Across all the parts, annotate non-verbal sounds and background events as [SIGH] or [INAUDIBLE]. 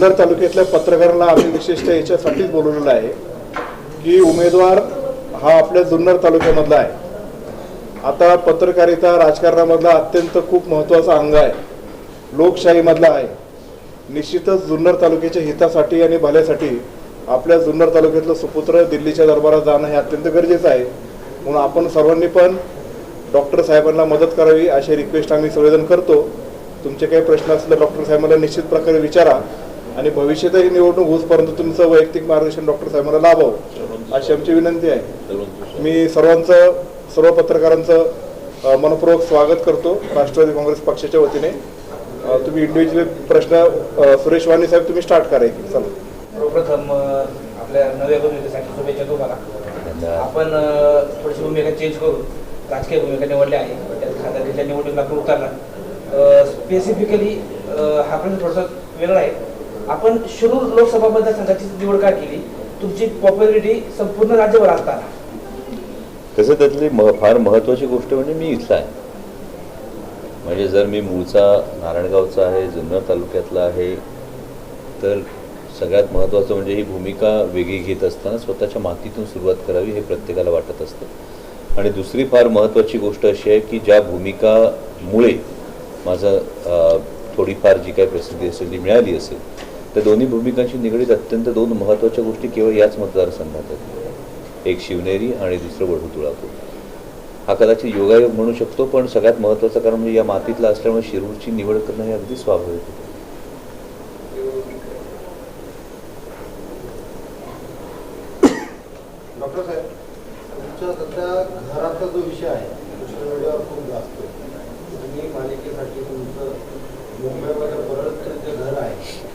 जुन्नर तालुक्यातल्या पत्रकारांना आम्ही विशेषतः याच्यासाठीच बोलवलेलं आहे की उमेदवार हा आपल्या जुन्नर तालुक्यामधला आहे. आता पत्रकारिता राजकारणामधला अत्यंत खूप महत्त्वाचा अंग आहे. लोकशाहीमधला आहे. निश्चितच जुन्नर तालुक्याच्या हितासाठी आणि भल्यासाठी आपल्या जुन्नर तालुक्यातलं सुपुत्र दिल्लीच्या दरबारात जाणं हे अत्यंत गरजेचं आहे. म्हणून आपण सर्वांनी पण डॉक्टर साहेबांना मदत करावी अशी रिक्वेस्ट आम्ही संवेदन करतो. तुमचे काही प्रश्न असले डॉक्टर साहेबांना निश्चित प्रकारे विचारा. आणि भविष्यातही निवडणूक होऊसपर्यंत तुमचं वैयक्तिक मार्गदर्शन डॉक्टर साहेबांना लाभावं अशी आमची विनंती आहे. मी सर्वांचं सर्व पत्रकारांचं मनपूर्वक स्वागत करतो राष्ट्रवादी काँग्रेस पक्षाच्या वतीने. तुम्ही इंडिव्हिज्युअल प्रश्न सुरेश वाणी साहेब तुम्ही स्टार्ट करा एक. चला. सर्वप्रथम आपल्या नव्या भूमिकेसाठी शुभेच्छा तुम्हाला आपण थोडीशी भूमिका चेंज करू. राजकीय भूमिका निवडली आहे त्यात खासदारीच्या निवडणुकीला उतरणार स्पेसिफिकली हा प्रश्न थोडासा वेगळा आहे. आपण शिरूर लोकसभा मतदारसंघाची निवड का केली? तुमची पॉप्युलरिटी संपूर्ण राज्यभर असताना कसं त्यातली म फार महत्त्वाची गोष्ट म्हणजे मी इथला आहे. म्हणजे जर मी मूळचा नारायणगावचा आहे जुन्नर तालुक्यातला आहे तर सगळ्यात महत्त्वाचं म्हणजे ही भूमिका वेगळी घेत असताना स्वतःच्या मातीतून सुरुवात करावी हे प्रत्येकाला वाटत असतं. आणि दुसरी फार महत्त्वाची गोष्ट अशी आहे की ज्या भूमिकामुळे माझं थोडीफार जी काही प्रसिद्धी असेल ती मिळाली असेल त्या दोन्ही भूमिकांशी निगडीत अत्यंत दोन महत्त्वाच्या गोष्टी केवळ याच मतदारसंघात आहेत. एक शिवनेरी आणि दुसरं वढू तुळापूर. हा कदाचित योगायोग म्हणू शकतो पण सगळ्यात महत्त्वाचं कारण म्हणजे या मातीतला असल्यामुळे शिरूरची निवड करणं हे अगदी स्वाभाविक होतं. डॉक्टर साहेब तुमच्या सध्या घराचा जो विषय आहे सोशल मीडियावर खूप जास्त तुम्ही मालिकेसाठी तुमचं मुंबईमध्ये परत जे घर आहे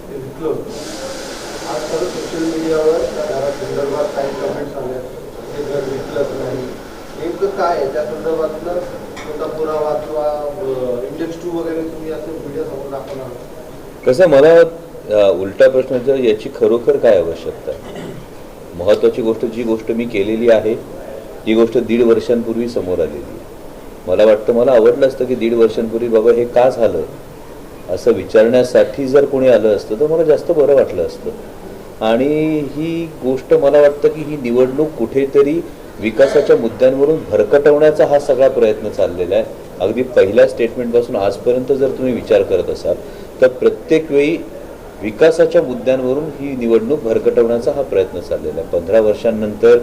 ते विकलं होतं. आज परत सोशल मीडियावर त्या घरासंदर्भात काही कमेंट्स आल्या. ते घर विकलंच नाही? नेमकं काय आहे? त्या संदर्भातलं कोणता पुरावा किंवा इंडेक्स टू वगैरे तुम्ही असं व्हिडिओ समोर दाखवणार कसं मला उलटा प्रश्न जर याची खरोखर काय आवश्यकता महत्त्वाची गोष्ट जी गोष्ट मी केलेली आहे ती गोष्ट दीड वर्षांपूर्वी समोर आलेली आहे. मला वाटतं मला आवडलं असतं की दीड वर्षांपूर्वी बाबा हे का झालं? असं विचारण्यासाठी जर कोणी आलं असतं तर मला जास्त बरं वाटलं असतं. आणि ही गोष्ट मला वाटतं की ही निवडणूक कुठेतरी विकासाच्या मुद्द्यांवरून भरकटवण्याचा हा सगळा प्रयत्न चाललेला आहे. अगदी पहिल्या स्टेटमेंटपासून आजपर्यंत जर तुम्ही विचार करत असाल तर प्रत्येक वेळी विकासाच्या मुद्द्यांवरून ही निवडणूक भरकटवण्याचा हा प्रयत्न चाललेला आहे. पंधरा वर्षांनंतर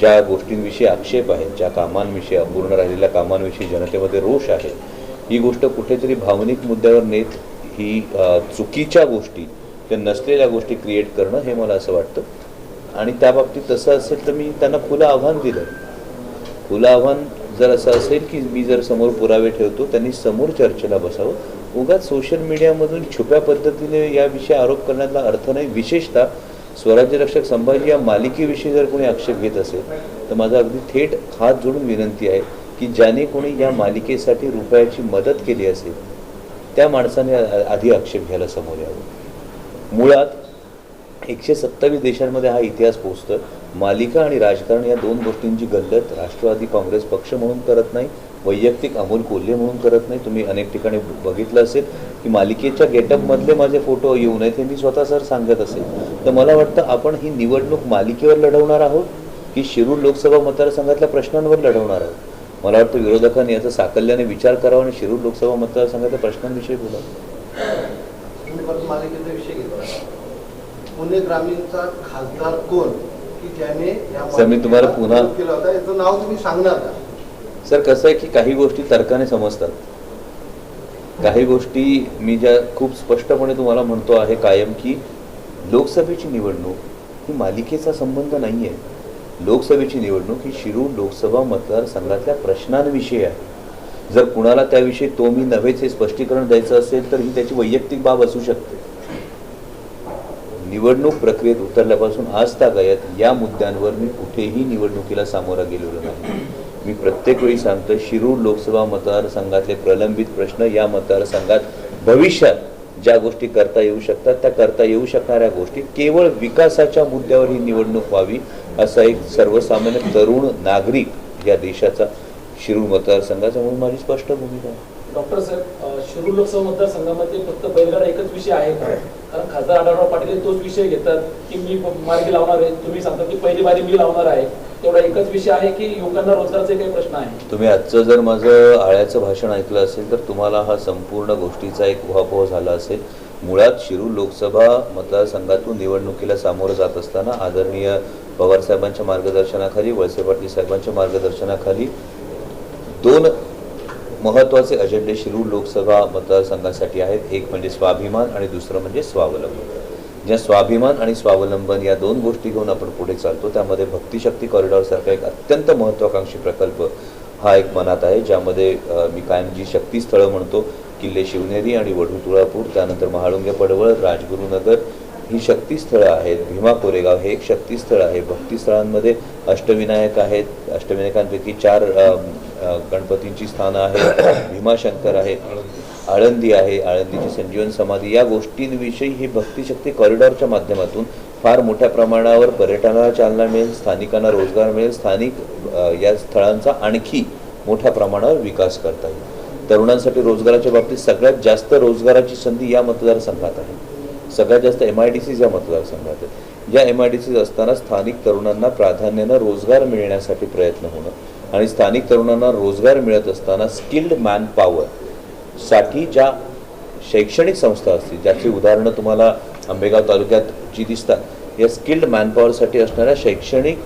ज्या गोष्टींविषयी आक्षेप आहेत ज्या कामांविषयी अपूर्ण राहिलेल्या कामांविषयी जनतेमध्ये रोष आहे ही गोष्ट कुठेतरी भावनिक मुद्द्यावर नेत ही चुकीच्या गोष्टी किंवा नसलेल्या गोष्टी क्रिएट करणं हे मला असं वाटतं. आणि त्या बाबतीत तसं असेल तर मी त्यांना खुलं आव्हान दिलं. खुलं आव्हान जर असं असेल की मी जर समोर पुरावे ठेवतो त्यांनी समोर चर्चेला बसावं. उगाच सोशल मीडियामधून छुप्या पद्धतीने याविषयी आरोप करण्याचा अर्थ नाही. विशेषतः स्वराज्य रक्षक संभाजी या मालिकेविषयी जर कोणी आक्षेप घेत असेल तर माझा अगदी थेट हात जोडून विनंती आहे. की ज्याने कोणी या मालिकेसाठी रुपयाची मदत केली असेल त्या माणसाने आधी आक्षेप घ्यायला समोर यावं. मुळात एकशे सत्तावीस देशांमध्ये हा इतिहास पोचतो मालिका आणि राजकारण या दोन गोष्टींची गल्लत राष्ट्रवादी काँग्रेस पक्ष म्हणून करत नाही वैयक्तिक अमोल कोल्हे म्हणून करत नाही. तुम्ही अनेक ठिकाणी बघितलं असेल की मालिकेच्या गेटअपमधले माझे फोटो येऊ नयेत हे मी स्वतः सर सांगत असेल. तर मला वाटतं आपण ही निवडणूक मालिकेवर लढवणार आहोत की शिरूर लोकसभा मतदारसंघातल्या प्रश्नांवर लढवणार आहोत? मला वाटतं विरोधकांनी याचा साकल्याने विचार करावा आणि शिरूर लोकसभा मतदारसंघातल्या प्रश्नांविषयी बोलावं. तुम्ही परत मालिकेचा विषय घेतला. पुणे ग्रामीणचा खासदार कोण? की ज्याने या सर, मी तुम्हाला पुन्हा- विरोध केला होता. याचं नाव तुम्ही सांगणार का? सर कसं आहे की काही गोष्टी तर्काने समजतात. काही गोष्टी मी ज्या खूप स्पष्टपणे तुम्हाला म्हणतो आहे कायम की लोकसभेची निवडणूक ही मालिकेचा संबंध नाही आहे लोकसभेची निवडणूक ही शिरूर लोकसभा मतदारसंघातल्या प्रश्नांविषयी आहे. जर कुणाला त्याविषयी तो मी नव्हेच हे स्पष्टीकरण द्यायचं असेल तर ही त्याची वैयक्तिक बाब असू शकते. निवडणूक प्रक्रियेत उतरल्यापासून आज तागायत या मुद्द्यांवर मी कुठेही निवडणुकीला सामोरा गेलेलो नाही. मी प्रत्येक वेळी सांगतो शिरूर लोकसभा मतदारसंघातले प्रलंबित प्रश्न या मतदारसंघात भविष्यात ज्या गोष्टी करता येऊ शकतात त्या करता येऊ शकणाऱ्या गोष्टी केवळ विकासाच्या मुद्द्यावर ही निवडणूक व्हावी असा एक सर्वसामान्य तरुण नागरिक या देशाचा शिरूर मतदारसंघाचा म्हणून माझी स्पष्ट भूमिका आहे. डॉक्टर साहेब शिरूर लोकसभा मतदारसंघामध्ये फक्त बैलगाडा एकच विषय आहे का? कारण खासदार आढळराव पाटील तोच विषय घेतात की मी मार्गी लावणार आहे. तुम्ही सांगता की पहिली बारी मी लावणार आहे. तेवढा एकच विषय आहे की युवकांना रोजगारचे काही प्रश्न आहे. तुम्ही आजचं जर माझं आळ्याचं भाषण ऐकलं असेल तर तुम्हाला हा संपूर्ण गोष्टीचा एक उहापोह झाला असेल. मुळात शिरूर लोकसभा मतदारसंघातून निवडणुकीला सामोरं जात असताना आदरणीय पवारसाहेबांच्या मार्गदर्शनाखाली वळसे पाटील साहेबांच्या मार्गदर्शनाखाली दोन महत्त्वाचे अजेंडे शिरूर लोकसभा मतदारसंघासाठी आहेत. एक म्हणजे स्वाभिमान आणि दुसरं म्हणजे स्वावलंबन. ज्या स्वाभिमान आणि स्वावलंबन या दोन गोष्टी घेऊन आपण पुढे चालतो त्यामध्ये भक्तिशक्ती कॉरिडॉरसारखा एक अत्यंत महत्त्वाकांक्षी प्रकल्प हा एक मनात आहे ज्यामध्ये मी कायम जी शक्तीस्थळं म्हणतो. किल्ले शिवनेरी आणि वढू तुळापूर त्यानंतर महाळुंगे पडवळ राजगुरुनगर ही शक्तीस्थळं आहेत. भीमा कोरेगाव हे एक शक्तीस्थळ आहे. भक्तीस्थळांमध्ये अष्टविनायक आहेत. अष्टविनायकांपैकी चार गणपतींची स्थानं आहेत. [COUGHS] भीमाशंकर आहे. आळंदी आहे. आळंदीची संजीवन समाधी. या गोष्टींविषयी ही भक्तिशक्ती कॉरिडॉरच्या माध्यमातून फार मोठ्या प्रमाणावर पर्यटनाला चालना मिळेल स्थानिकांना रोजगार मिळेल. स्थानिक या स्थळांचा आणखी मोठ्या प्रमाणावर विकास करता येईल. तरुणांसाठी रोजगाराच्या बाबतीत सगळ्यात जास्त रोजगाराची संधी या मतदारसंघात आहे. सगळ्यात जास्त एम आय डी सीज या मतदारसंघात आहेत. या एम आय डी सीज असताना स्थानिक तरुणांना प्राधान्यानं रोजगार मिळण्यासाठी प्रयत्न होणं आणि स्थानिक तरुणांना रोजगार मिळत असताना स्किल्ड मॅन पॉवर साठी ज्या शैक्षणिक संस्था असतील ज्याची उदाहरणं तुम्हाला आंबेगाव तालुक्यात जी दिसतात या स्किल्ड मॅनपॉवरसाठी असणाऱ्या शैक्षणिक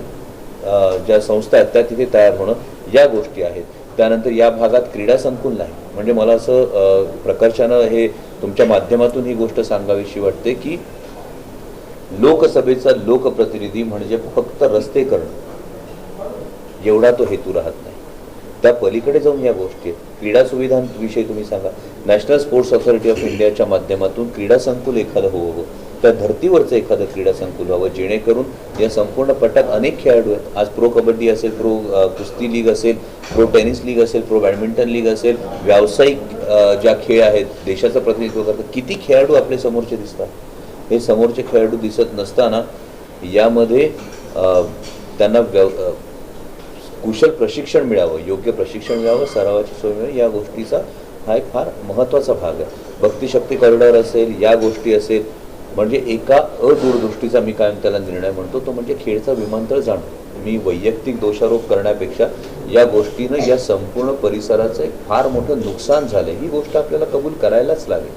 ज्या संस्था आहेत त्या तिथे तयार होणं या गोष्टी आहेत. त्यानंतर या भागात क्रीडा संकुल नाही. म्हणजे मला असं प्रकर्षानं हे तुमच्या माध्यमातून ही गोष्ट सांगावीशी वाटते की लोकसभेचा लोकप्रतिनिधी म्हणजे फक्त रस्ते करणं. एवढा तो हेतू राहत नाही. त्या पलीकडे जाऊन या गोष्टी आहेत. क्रीडा सुविधांविषयी तुम्ही सांगा. नॅशनल स्पोर्ट्स ऑथॉरिटी ऑफ इंडियाच्या माध्यमातून क्रीडा संकुल एखादं होवं त्या धर्तीवरचं एखादं क्रीडा संकुल व्हावं जेणेकरून या संपूर्ण पटात अनेक खेळाडू आहेत. आज प्रो कबड्डी असेल प्रो कुस्ती लीग असेल प्रो टेनिस लीग असेल प्रो बॅडमिंटन लीग असेल व्यावसायिक ज्या खेळ आहेत देशाचं प्रतिनिधित्व करतात किती खेळाडू आपले समोरचे दिसतात? हे समोरचे खेळाडू दिसत नसताना यामध्ये त्यांना व्यव कुशल प्रशिक्षण मिळावं योग्य प्रशिक्षण मिळावं सरावाची सोय मिळावी या गोष्टीचा हा एक फार महत्त्वाचा भाग आहे. भक्तिशक्ती कॉरिडॉर असेल या गोष्टी असेल म्हणजे एका अदूरदृष्टीचा मी कायम त्याला निर्णय म्हणतो तो म्हणजे खेळचा विमानतळ जाणं. मी वैयक्तिक दोषारोप करण्यापेक्षा या गोष्टीनं या संपूर्ण परिसराचं एक फार मोठं नुकसान झालं ही गोष्ट आपल्याला कबूल करायलाच लागेल.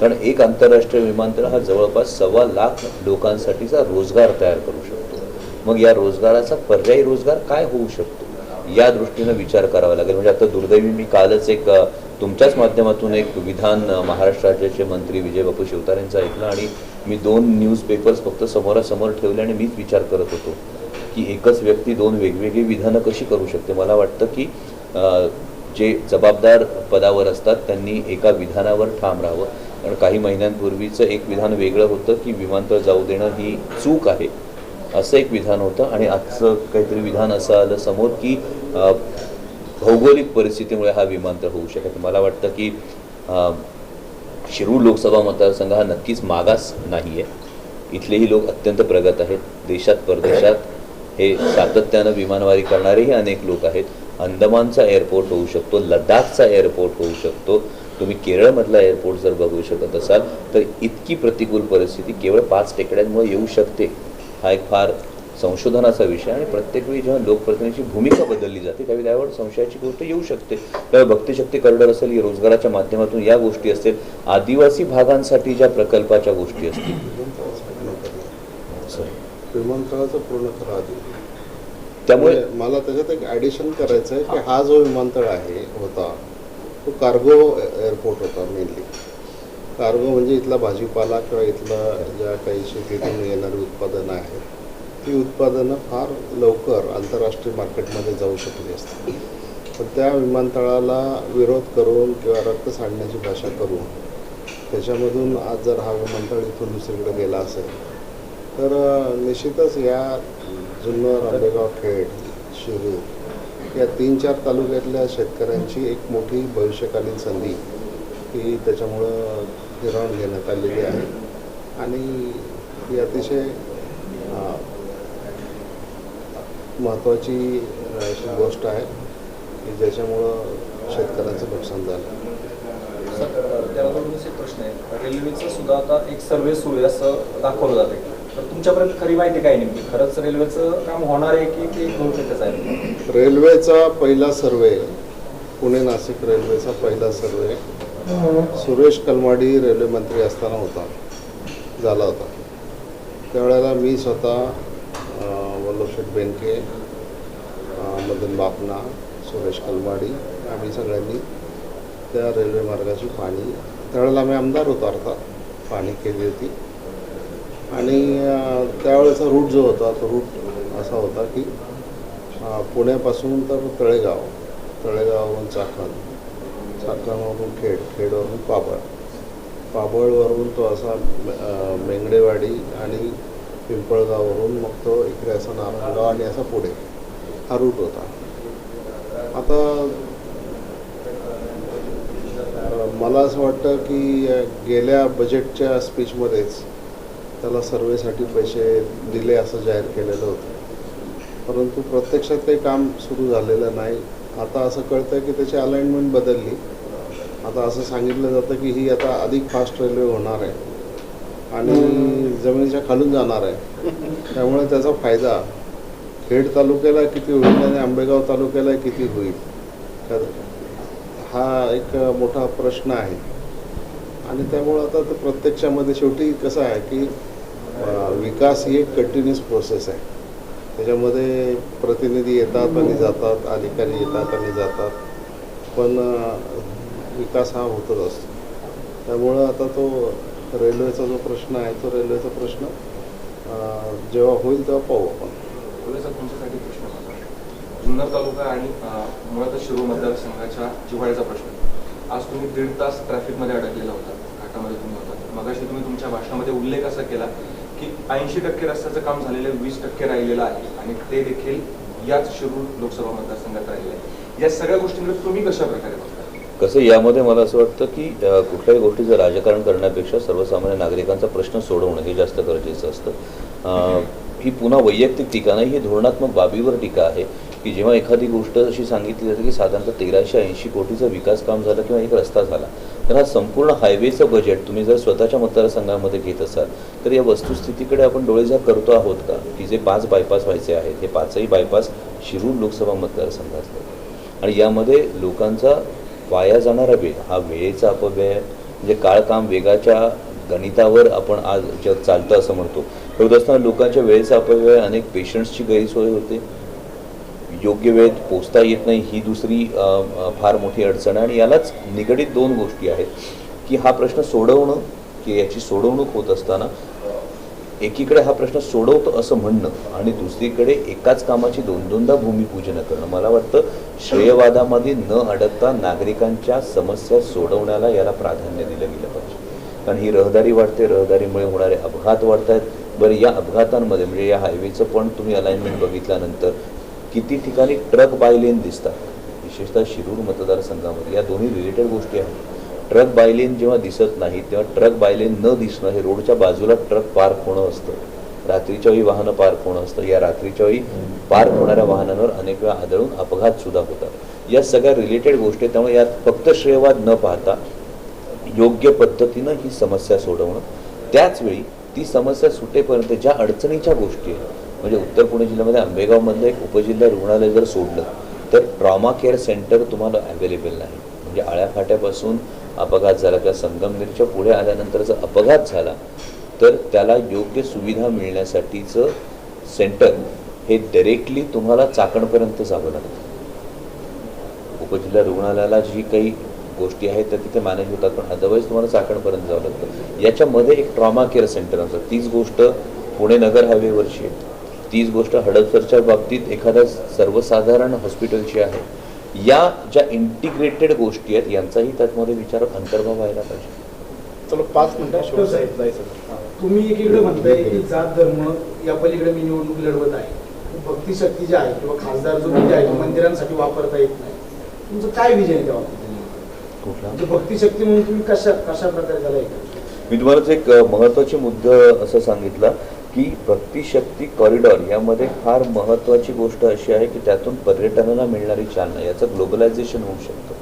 कारण एक आंतरराष्ट्रीय विमानतळ हा जवळपास सव्वा लाख लोकांसाठीचा रोजगार तयार करू शकतो. मग या रोजगाराचा पर्यायी रोजगार काय होऊ शकतो? या दृष्टीनं विचार करावा लागेल. म्हणजे आता दुर्दैवी मी कालच एक तुमच्याच माध्यमातून एक विधान महाराष्ट्र राज्याचे मंत्री विजय बापू शिवतार यांचं ऐकलं आणि मी दोन न्यूजपेपर्स फक्त समोरासमोर ठेवले आणि मीच विचार करत होतो की एकच व्यक्ती दोन वेगवेगळी विधानं कशी करू शकते. मला वाटतं की जे जबाबदार पदावर असतात त्यांनी एका विधानावर ठाम राहावं. कारण काही महिन्यांपूर्वीचं एक विधान वेगळं होतं की विमानतळ जाऊ देणं ही चूक आहे. असं एक विधान होतं आणि आजचं काहीतरी विधान असं आलं समोर की भौगोलिक परिस्थितीमुळे हा विमानतळ होऊ शकत मला वाटतं की शिरूर लोकसभा मतदारसंघ हा नक्कीच मागास नाही आहे इथलेही लोक अत्यंत प्रगत आहेत. देशात परदेशात हे सातत्यानं विमानवारी करणारेही अनेक लोक आहेत. अंदमानचा एअरपोर्ट होऊ शकतो लडाखचा एअरपोर्ट होऊ शकतो. तुम्ही केरळमधला एअरपोर्ट जर बघू शकत असाल तर इतकी प्रतिकूल परिस्थिती केवळ पाच टेकड्यांमुळे येऊ शकते. हा एक फार संशोधनाचा विषय आणि प्रत्येक वेळी जेव्हा लोकप्रतिनिधीची भूमिका बदलली जाते त्यावेळी त्यावर संशयाची गोष्ट येऊ शकते. त्यामुळे भक्तिशक्ती कॉरिडॉर असेल या रोजगाराच्या माध्यमातून या गोष्टी असतील आदिवासी भागांसाठी ज्या प्रकल्पाच्या गोष्टी असतील. विमानतळाचं पूर्ण करा त्यामुळे म्हणजे मला त्याच्यात एक ॲडिशन करायचं आहे की हा जो विमानतळ आहे होता तो कार्गो एअरपोर्ट होता मेनली कार्गो म्हणजे इथला भाजीपाला किंवा इथलं ज्या काही शेतीतून येणारी उत्पादनं आहेत ती उत्पादनं फार लवकर आंतरराष्ट्रीय मार्केटमध्ये जाऊ शकली असती. पण त्या विमानतळाला विरोध करून किंवा रक्त सांडण्याची भाषा करून त्याच्यामधून आज जर हा विमानतळ इथून दुसरीकडे गेला असेल तर निश्चितच या जुन्नर आंबेगाव खेड शिरूर या तीन चार तालुक्यातल्या शेतकऱ्यांची एक मोठी भविष्यकालीन संधी ही त्याच्यामुळं हिरावून घेण्यात आलेली आहे. आणि ही अतिशय महत्त्वाची अशी गोष्ट आहे की ज्याच्यामुळं शेतकऱ्यांचं नुकसान झालं. एक प्रश्न आहे रेल्वेचं सुद्धा आता एक सर्वे सुरू आहे असं दाखवलं जाते तर तुमच्यापर्यंत खरी माहिती काय नेमकी? खरंच रेल्वेचं काम होणार आहे की ते बहुतेकच आहे रेल्वेचा पहिला सर्वे पुणे नाशिक रेल्वेचा पहिला सर्वे सुरेश कलमाडी रेल्वे मंत्री असताना होता झाला होता. त्यावेळेला मी स्वतः वल्लभशेठ बेनके मदन बापना सुरेश कलमाडी आम्ही सगळ्यांनी त्या रेल्वे मार्गाची पाणी त्यावेळेला आम्ही आमदार होतो अर्थात पाणी केली होती. आणि त्यावेळेचा रूट जो होता तो रूट असा होता की पुण्यापासून तर तळेगाव तळेगाववरून चाकण चाकणवरून खेड खेडवरून पाबळ. पाबळवरून तो असा मेंगडेवाडी आणि पिंपळगाववरून मग तो इकडे असा नारायणगाव आणि असा पुढे हा रूट होता. आता मला असं वाटतं की गेल्या बजेटच्या स्पीचमध्येच त्याला सर्वेसाठी पैसे दिले असं जाहीर केलेलं होतं. परंतु प्रत्यक्षात काही काम सुरू झालेलं नाही. आता असं कळतं की त्याची अलाइनमेंट बदलली. आता असं सांगितलं जातं की ही आता अधिक फास्ट रेल्वे होणार आहे. आणि जमिनीच्या खालून जाणार आहे. त्यामुळे त्याचा फायदा खेड तालुक्याला किती होईल आणि आंबेगाव तालुक्याला किती होईल? तर हा एक मोठा प्रश्न आहे. आणि त्यामुळं आता ते प्रत्यक्षामध्ये शेवटी कसं आहे की विकास ही एक कंटिन्युअस प्रोसेस आहे. त्याच्यामध्ये प्रतिनिधी येतात आणि जातात अधिकारी येतात आणि जातात. पण विकास हा होतच असतो. त्यामुळं आता तो रेल्वेचा जो प्रश्न आहे तो रेल्वेचा प्रश्न जेव्हा होईल तेव्हा पाहू आपण. रेल्वेचा तुमच्यासाठी प्रश्न जुन्नर तालुका आणि मुळात मुळातच शिरूर मतदारसंघाच्या जिव्हाळ्याचा प्रश्न. आज तुम्ही दीड तास ट्रॅफिकमध्ये अडकलेला होता घाटामध्ये तुम्ही होता. मगाशी तुम्ही तुमच्या भाषणामध्ये उल्लेख असा केला की ऐंशी टक्के रस्त्याचं काम झालेलं वीस टक्के राहिलेलं आहे आणि ते देखील याच शिरूर लोकसभा मतदारसंघात राहिले आहे. या सगळ्या गोष्टींकडे तुम्ही कशा प्रकारे कसं यामध्ये मला असं वाटतं की कुठल्याही गोष्टीचं राजकारण करण्यापेक्षा सर्वसामान्य नागरिकांचा प्रश्न सोडवणं हे जास्त गरजेचं असतं. ही पुन्हा वैयक्तिक टीका नाही ही धोरणात्मक बाबीवर टीका आहे की जेव्हा एखादी गोष्ट अशी सांगितली जाते की साधारणतः तेराशे ऐंशी कोटीचं विकास काम झालं किंवा एक रस्ता झाला तर हा संपूर्ण हायवेचं बजेट तुम्ही जर स्वतःच्या मतदारसंघामध्ये घेत असाल तर या वस्तुस्थितीकडे आपण डोळेझाक करतो आहोत का? की जे पाच बायपास व्हायचे आहेत हे पाचही बायपास शिरूर लोकसभा मतदारसंघातले. आणि यामध्ये लोकांचा वाया जाणारा वेळ हा वेळेचा अपव्यय म्हणजे काळकाम वेगाच्या गणितावर आपण आज जग चालतं असं म्हणतो. होत असताना लोकांच्या वेळेचा अपव्यय अनेक पेशंट्सची गैरसोय होते. योग्य वेळेत पोचता येत नाही ही दुसरी फार मोठी अडचण आहे. आणि यालाच निगडीत दोन गोष्टी आहेत की हा प्रश्न सोडवणं की याची सोडवणूक होत असताना एकीकडे हा प्रश्न सोडवतो असं म्हणणं आणि दुसरीकडे एकाच कामाची दोन दोनदा भूमिपूजन करणं. मला वाटतं श्रेयवादामध्ये न अडकता नागरिकांच्या समस्या सोडवण्याला याला प्राधान्य दिलं गेलं पाहिजे. कारण ही रहदारी वाढते रहदारीमुळे होणारे अपघात वाढत आहेत बरं या अपघातांमध्ये म्हणजे या हायवेचं पण तुम्ही अलाइनमेंट बघितल्यानंतर किती ठिकाणी ट्रक बाय लेन दिसतात? विशेषतः शिरूर मतदारसंघामध्ये. या दोन्ही रिलेटेड गोष्टी आहेत. ट्रक बायलेन जेव्हा दिसत नाही तेव्हा ट्रक बायलेन न दिसणं हे रोडच्या बाजूला ट्रक पार्क होणं असतं. रात्रीच्या वेळी वाहनं पार्क होणं असतं. या रात्रीच्या वेळी पार्क होणाऱ्या वाहनांवर अनेक वेळा आदळून अपघात सुद्धा होतात. या सगळ्या रिलेटेड गोष्टी त्यामुळे यात फक्त श्रेयवाद न पाहता योग्य पद्धतीनं ही समस्या सोडवणं. त्याच वेळी ती समस्या सुटेपर्यंत ज्या अडचणीच्या गोष्टी आहेत म्हणजे उत्तर पुणे जिल्ह्यामध्ये आंबेगावमधलं एक उपजिल्हा रुग्णालय जर सोडलं तर ट्रॉमा केअर सेंटर तुम्हाला अवेलेबल नाही. म्हणजे आळ्याफाट्यापासून अपघात झाला किंवा संगमनेरच्या पुढे आल्यानंतर जर अपघात झाला तर त्याला योग्य सुविधा मिळण्यासाठीचं सेंटर हे डायरेक्टली तुम्हाला चाकणपर्यंत जावं लागतं. उपजिल्हा रुग्णालयाला जी काही गोष्टी आहेत त्या तिथे मॅनेज होतात पण अदरवाईज तुम्हाला चाकणपर्यंत जावं लागतं. याच्यामध्ये एक ट्रॉमा केअर सेंटर असतं. तीच गोष्ट पुणे नगर हायवेवरची आहे. तीच गोष्ट हडपसरच्या बाबतीत एखाद्या सर्वसाधारण हॉस्पिटलची आहे. या ज्या इंटिग्रेटेड गोष्टी आहेत यांचाही त्यामध्ये विचार अंतर्भाव व्हायला पाहिजे. चलो पाच मिनिटं जायचं जायचं तुम्ही एकीकडे म्हणताय की जात धर्म या पलीकडे मी निवडणूक लढवत आहे. भक्ती शक्ती जी आहे किंवा खासदार जो निधी आहे मंदिरांसाठी वापरता येत नाही. तुमचं काय विजय आहे त्या बाबतीत? कुठला? म्हणजे भक्ती शक्ती म्हणून तुम्ही कशा कशा प्रकारे त्याला हे? मी तुम्हालाच एक अ, महत्त्वाचे मुद्दा असं सांगितलं की भक्तिशक्ती कॉरिडॉर यामध्ये फार महत्त्वाची गोष्ट अशी आहे की त्यातून पर्यटनाला मिळणारी चालना याचं ग्लोबलायझेशन होऊ शकतं.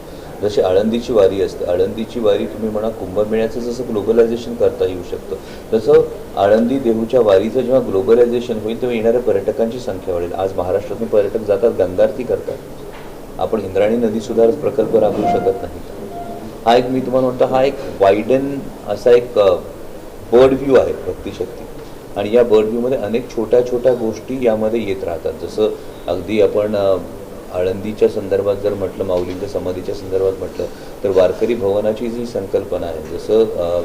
जशी आळंदीची वारी असते आळंदीची वारी तुम्ही म्हणा कुंभमेळ्याचं जसं ग्लोबलायझेशन करता येऊ शकतं तसं आळंदी देहूच्या वारीचं जेव्हा ग्लोबलायझेशन होईल तेव्हा येणाऱ्या पर्यटकांची संख्या वाढेल. आज महाराष्ट्रातून पर्यटक जातात गंगारती करतात. आपण इंद्राणी नदी सुधार प्रकल्प राबवू शकत नाही. हा एक मी तुम्हाला म्हणतो हा एक वाईडन असा एक बर्ड व्ह्यू आहे भक्तिशक्ती. आणि या बर्ड व्ह्यूमध्ये अनेक छोट्या छोट्या गोष्टी यामध्ये येत राहतात. जसं अगदी आपण आळंदीच्या संदर्भात जर म्हटलं माऊलींच्या समाधीच्या संदर्भात म्हटलं तर वारकरी भवनाची जी संकल्पना आहे जसं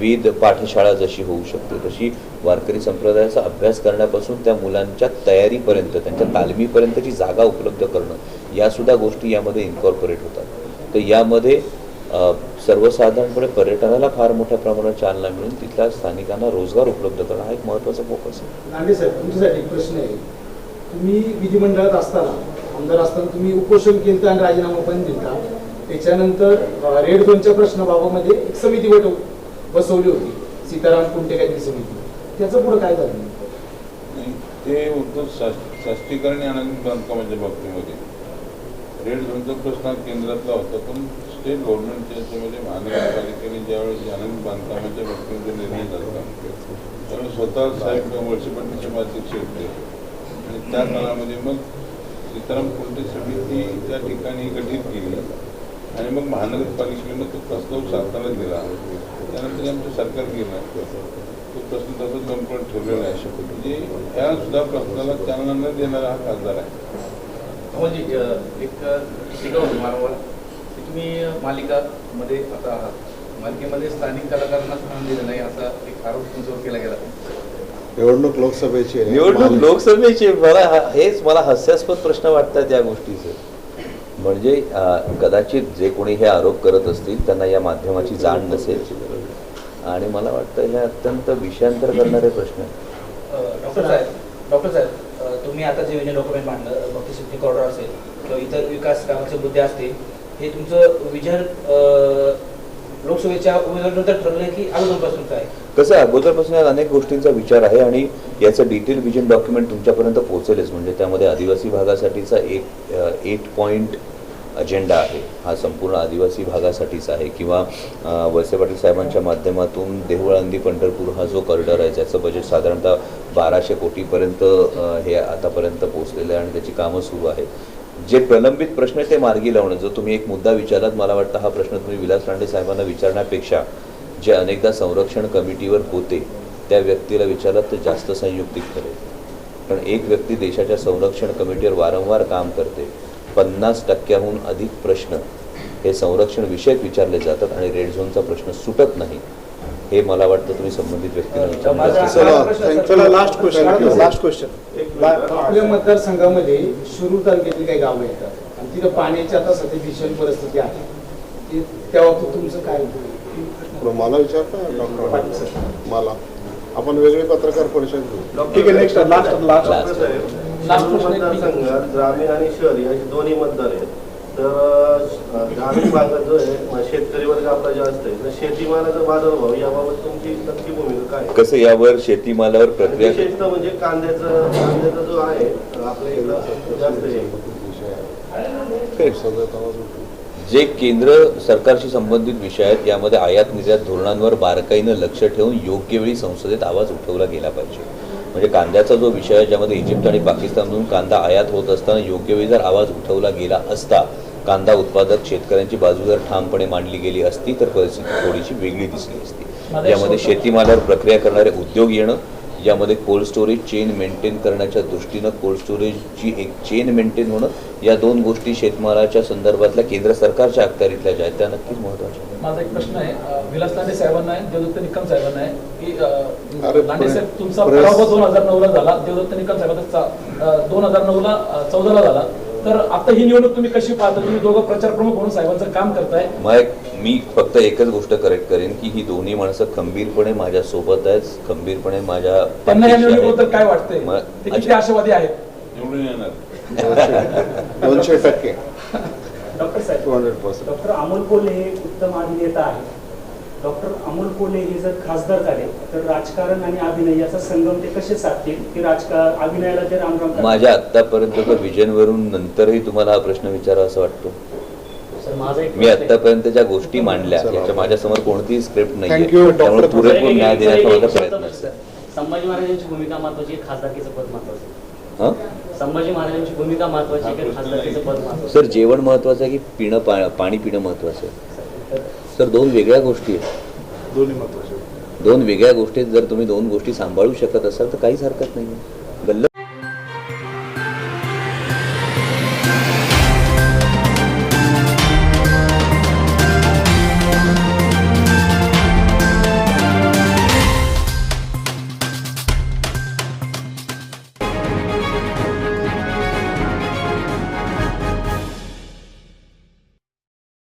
वेद पाठशाळा जशी होऊ शकते तशी वारकरी संप्रदायाचा अभ्यास करण्यापासून त्या मुलांच्या तयारीपर्यंत त्यांच्या तालमीपर्यंतची जागा उपलब्ध करणं यासुद्धा गोष्टी यामध्ये इन्कॉर्पोरेट होतात. तर यामध्ये सर्वसाधारणपणे पर्यटनाला फार मोठ्या प्रमाणात चालना मिळून तिथल्या स्थानिकांना रोजगार उपलब्ध करणं हा एक महत्त्वाचा फोकस आहे. नांदे साहेब तुमच्यासाठी एक प्रश्न आहे. तुम्ही विधिमंडळात असताना आमदार असताना तुम्ही उपोषण केलं आणि राजीनामा पण दिला त्याच्यानंतर रेड झोनच्या प्रश्नाबाबतमध्ये एक समिती बैठक बसवली होती. सीताराम कुंटे काहीतरी समिती. त्याचं पुढे काय झालं? नाही, ते होतं शास- शास्त्रीकरण आणि आनंद बांधकामाच्या बाबतीमध्ये. रेड झोनचा प्रश्न केंद्रातला होता पण स्टेट गव्हर्नमेंटच्या याच्यामध्ये महानगरपालिकेने ज्यावेळेस आनंद बांधकामाच्या बाबतीमध्ये निर्णय झाला. त्यावेळेस स्वतः साहेब म्युन्सिपालिटीचे अध्यक्ष होते आणि त्या काळामध्ये मग सीताराम कुंटे समिती त्या ठिकाणी गठीत केली. आणि मग महानगरपालिकेनं तो प्रस्ताव शासनाला दिला. त्यानंतर आमचं सरकार गेलं. तो प्रश्न तसंच गमकून ठेवलेला आहे. म्हणजे ह्या सुद्धा प्रश्नाला चालना न देणारा हा खासदार आहे. म्हणजे एक अ, टीका तुम्ही अ, मालिकामध्ये आता आहात. मालिकेमध्ये स्थानिक कलाकारांना स्थान दिलं नाही असा एक आरोप तुमच्यावर केला गेला. निवडणूक लोकसभेची. निवडणूक लोकसभेची मला हा- हेच मला हास्यास्पद प्रश्न वाटतात या गोष्टीचे. म्हणजे कदाचित जे कोणी हे आरोप करत असतील त्यांना या माध्यमाची जाण नसेल. आणि मला वाटतं हे अत्यंत विषयांतर करणारे प्रश्न डॉक्टर साहेब डॉक्टर साहेब तुम्ही आता जे युनियन डॉक्युमेंट मांडलं भक्तिशक्ती कॉरिडॉर असेल किंवा इतर विकास कामाचे मुद्दे असतील हे तुमचं विचार लोकसभेच्या उमेदवारानंतर ठरलं की अगोदरपासूनच आहे कसं आहे अगोदरपासून यात अनेक गोष्टींचा विचार आहे आणि याचं डिटेल विजन डॉक्युमेंट तुमच्यापर्यंत पोहोचेलच. म्हणजे त्यामध्ये आदिवासी भागासाठीचा एक एट पॉईंट अजेंडा आहे. हा संपूर्ण आदिवासी भागासाठीच आहे. किंवा वळसे पाटील साहेबांच्या माध्यमातून देहुळांदी पंढरपूर हा जो कॉरिडॉर आहे ज्याचं बजेट साधारणतः बाराशे कोटीपर्यंत हे आतापर्यंत पोहोचलेलं आहे आणि त्याची कामं सुरू आहेत. जे प्रलंबित प्रश्न ते मार्गी लावणं जो तुम्ही एक मुद्दा विचारलात मला वाटतं हा प्रश्न तुम्ही विलास रांडे साहेबांना विचारण्यापेक्षा जे अनेकदा संरक्षण कमिटीवर होते त्या व्यक्तीला विचारलात तर जास्त संयुक्तिक ठरेल. कारण एक व्यक्ती देशाच्या संरक्षण कमिटीवर वारंवार काम करते पन्नास टक्क्याहून अधिक प्रश्न हे संरक्षण विषयक विचारले जातात आणि रेड झोनचा प्रश्न सुटत नाही. हे मला वाटतं तुम्ही संबंधित प्रश्न चला लास्ट क्वेश्चन लास्ट क्वेश्चन आपल्या मतदारसंघामध्ये शिरूर तालुक्यातील काही गावं येतात आणि तिथं पाण्याची आता सध्या भीषण परिस्थिती आहे. ते- त्या बाबतीत तुमचं काय मला विचारता डॉक्टर? सर. मला. आपण वेगळी पत्रकार परिषद घेऊ. ठीक आहे नेक्स्ट लास्ट लास्ट एक मतदारसंघात ग्रामीण आणि शहरी असे दोन्ही मतदार आहेत. तर अ, ग्रामीण भागात जो आहे शेतकरी वर्ग आपला जास्त आहे. तर शेतीमालाचा बाजारभाव याबाबत तुमची नक्की भूमिका काय? कसं यावर शेतीमालावर प्रक्रिया विशेषतः म्हणजे कांद्याचा कांद्याचा जो आहे आपल्या इकडं जास्त आहे. जे केंद्र सरकारशी संबंधित विषय आहेत यामध्ये आयात निर्यात धोरणांवर बारकाईनं लक्ष ठेवून योग्य वेळी संसदेत आवाज उठवला गेला पाहिजे. म्हणजे कांद्याचा जो विषय आहे ज्यामध्ये इजिप्त आणि पाकिस्तानमधून कांदा आयात होत असताना योग्य वेळी जर आवाज उठवला गेला असता कांदा उत्पादक शेतकऱ्यांची बाजू जर ठामपणे मांडली गेली असती तर परिस्थिती थोडीशी वेगळी दिसली असती. यामध्ये शेतीमालावर प्रक्रिया करणारे उद्योग येणं यामध्ये कोल्ड स्टोरेज चेन मेंटेन करण्याच्या दृष्टीनं कोल्ड स्टोरेजची एक चेन मेंटेन होणं या दोन गोष्टी शेतमालाच्या संदर्भातल्या केंद्र सरकारच्या अखत्यारीतल्या ज्या आहेत त्या नक्कीच महत्त्वाच्या आहेत. माझा एक प्रश्न आहे. विलास लांडे साहेबांना आहे देवदत्त निकम साहेबांना आहे की लांडे साहेब तुमचा पराभव दोन हजार नऊ ला झाला देवदत्त निकम साहेबांचा दोन हजार नऊ ला चौदा ला झाला. तर आता ही निवडणूक तुम्ही कशी पाहता? तुम्ही दोघं प्रचार प्रमुख म्हणून साहेबांचं काम करताय. मग मी फक्त एकच गोष्ट करेक्ट करेन की ही दोन्ही माणसं खंबीरपणे माझ्या सोबत आहेत खंबीरपणे माझ्या त्यांना या निवडणुकीबद्दल. काय वाटतंय? मग- ते किती. आशावादी आहेत? निवडून येणार. दोनशे टक्के. Doctor saheb two hundred percent doctor Amol Kolhe हे उत्तम अभिनेता आहेत. डॉक्टर अमोल कोल्हे हे जर खासदार झाले तर राजकारण आणि अभिनय याचा संगम ते कसे साधतील की राजकारण अभिनयाला ते रामराम? माझ्या आतापर्यंतच्या विजनवरून नंतरही तुम्हाला हा प्रश्न विचारा असं वाटतो माझा एक मी. आतापर्यंत ज्या गोष्टी मांडल्या त्याच्या माझ्यासमोर कोणतीही स्क्रिप्ट नाही त्यामुळे. पुरेपूर न्याय देण्याचा माझा प्रयत्न. संभाजी महाराजांची भूमिका महत्वाची खासदारकीचं पद महत्वाचं. हं? संभाजी महाराजांची भूमिका महत्वाची खासदारकीचं पद सर जेवण महत्वाचं आहे की पिणं पाणी पिणं महत्वाचं आहे सर दोन वेगळ्या गोष्टी आहेत. दोन्ही दोन वेगळ्या गोष्टीत जर तुम्ही दोन गोष्टी सांभाळू शकत असाल तर काहीच हरकत नाही